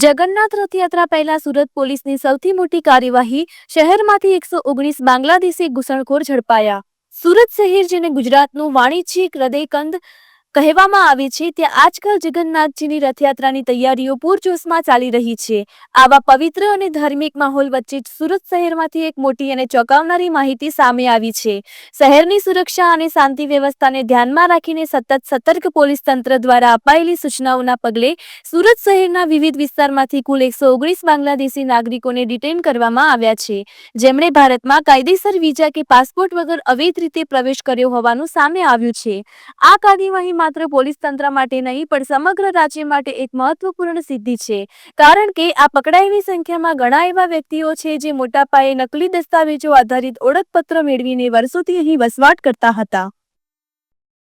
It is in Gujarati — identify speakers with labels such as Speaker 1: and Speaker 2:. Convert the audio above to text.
Speaker 1: જગન્નાથ રથયાત્રા પહેલા સુરત પોલીસની સૌથી મોટી કાર્યવાહી શહેરમાંથી એકસો ઓગણીસ બાંગ્લાદેશી ઘૂસણખોર ઝડપાયા. સુરત શહેર, જેને ગુજરાતનું વાણિજ્યિક હૃદયકંદ કહેવામાં આવે છે ત્યાં આજકાલ જગન્નાથજીની રથયાત્રાની તૈયારીઓ પૂરજોશમાં ચાલી રહી છે. આવા પવિત્ર અને ધાર્મિક માહોલ વચ્ચે સુરત શહેરમાંથી એક મોટી અને ચોંકાવનારી માહિતી સામે આવી છે. શહેરની સુરક્ષા અને શાંતિ વ્યવસ્થાને ધ્યાનમાં રાખીને સતત સતર્ક પોલીસ તંત્ર દ્વારા અપાયેલી સૂચનાઓના પગલે સુરત શહેરના વિવિધ વિસ્તારમાંથી કુલ એકસો ઓગણીસ બાંગ્લાદેશી નાગરિકોને ડિટેન કરવામાં આવ્યા છે. જેમણે ભારતમાં કાયદેસર વિઝા કે પાસપોર્ટ વગર અવૈધ રીતે પ્રવેશ કર્યો હોવાનું સામે આવ્યું છે. આ કાર્યવાહી માત્ર પોલીસ તંત્ર માટે નહીં, પણ સમગ્ર રાજ્ય માટે એક મહત્વપૂર્ણ સિદ્ધિ છે. કારણ કે આ પકડાયેલી સંખ્યામાં ઘણા એવા વ્યક્તિઓ છે જે મોટા પાયે નકલી દસ્તાવેજો આધારિત ઓળખપત્ર મેળવીને વર્ષોથી અહીં વસવાટ કરતા હતા.